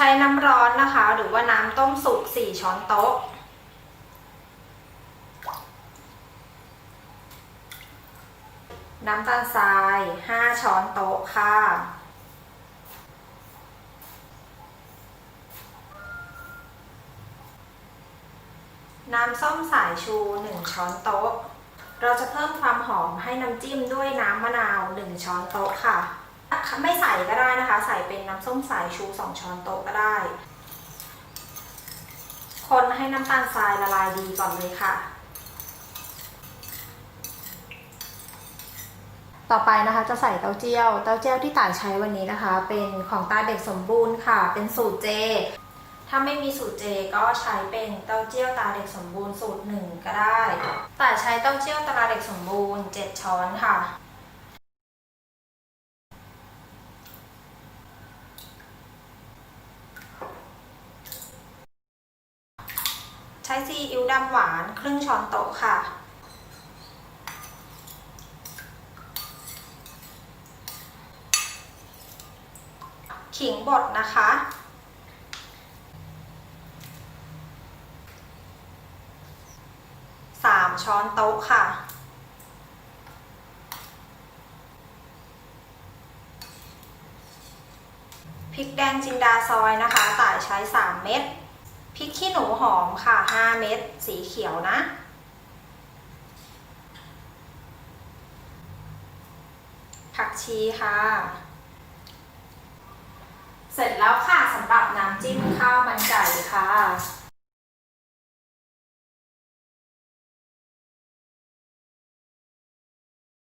ใช้น้ำร้อนนะคะ หรือว่าน้ำต้มสุก 4 ช้อนโต๊ะ น้ำตาลทราย 5 ช้อนโต๊ะค่ะ น้ำส้มสายชู 1 ช้อนโต๊ะ เราจะเพิ่มความหอมให้น้ำจิ้มด้วยน้ำมะนาว 1 ช้อนโต๊ะค่ะ ไม่ใส่ก็ได้นะคะ ใส่เป็นน้ำส้มสายชู 2 ช้อนโต๊ะก็ได้ คนให้น้ำตาลทรายละลายดีก่อนเลยค่ะ ต่อไปนะคะจะใส่เต้าเจี้ยว เต้าเจี้ยวที่ต่ายใช้วันนี้นะคะ เป็นของตาเด็กสมบูรณ์ค่ะ เป็นสูตรเจ ถ้าไม่มีสูตรเจก็ใช้เป็นเต้าเจี้ยวตาเด็กสมบูรณ์สูตรหนึ่งก็ได้ แต่ใช้เต้าเจี้ยวตาเด็กสมบูรณ์ 7 ช้อนค่ะ ช้ซีอิ๊วดำหวานครึ่งช้อนโต๊ะค่ะ ขิงบดนะคะ สามช้อนโต๊ะค่ะ พริกแดงจินดาซอยนะคะ ต่ายใช้ 3 เม็ด พริกขี้หนูหอมค่ะ 5 เม็ดสีเขียวนะ ผักชีค่ะ เสร็จแล้วค่ะสำหรับน้ำจิ้มข้าวมันไก่ค่ะ